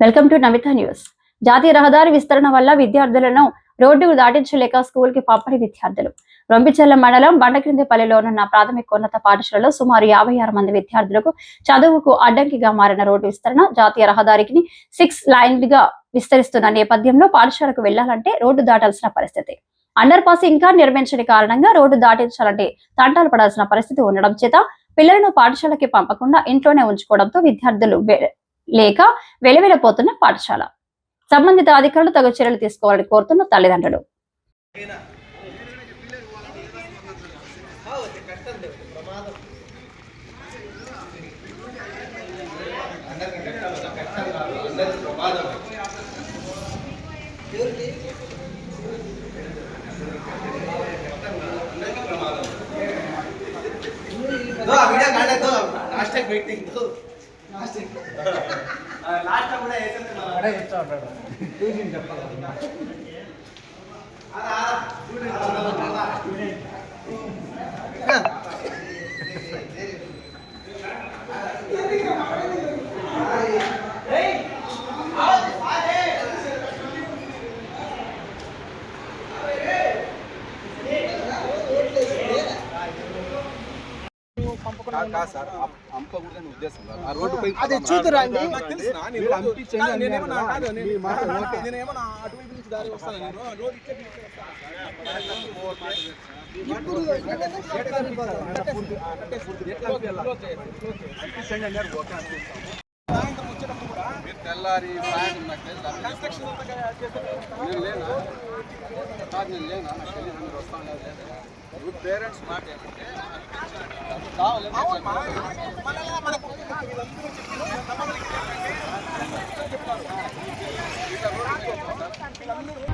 Welcome to Namitha news. జాతీయ రహదారి విస్తరణ వల్ల విద్యార్థులను రోడ్డుకు దాటించలేక స్కూల్కి పంపని విద్యార్థులు. రొంపిచెర్ల మండలం బండక్రిందిపల్లిలోనున్న ప్రాథమికోన్నత పాఠశాలలో సుమారు యాభై ఆరు మంది విద్యార్థులకు చదువుకు అడ్డంకిగా మారిన రోడ్డు విస్తరణ జాతీయ రహదారికి సిక్స్ లైన్గా విస్తరిస్తున్న నేపథ్యంలో పాఠశాలకు వెళ్ళాలంటే రోడ్డు దాటాల్సిన పరిస్థితి. అండర్ పాస్ ఇంకా నిర్మించని కారణంగా రోడ్డు దాటించాలంటే తంటాలు పడాల్సిన పరిస్థితి ఉండడం చేత పిల్లలను పాఠశాలకి పంపకుండా ఇంట్లోనే ఉంచుకోవడంతో విద్యార్థులు లేక వెలవెలపోతున్న పాఠశాల. సంబంధిత అధికారులు తగు చర్యలు తీసుకోవాలని కోరుతున్న తల్లిదండ్రులు. ಲಾಸ್ಟ್ ಆಗಿ ಮೀಟಿಂಗ್ లాస్ట్ కూడా స్టూడెంట్ చెప్పాలి కూడా మీరు తెల్లారి కన్స్ట్రక్షన్ నేను లేనా నేను లేనా వస్తాను లేదు పేరెంట్స్ మాట ఏమంటే వీళ్ళందరూ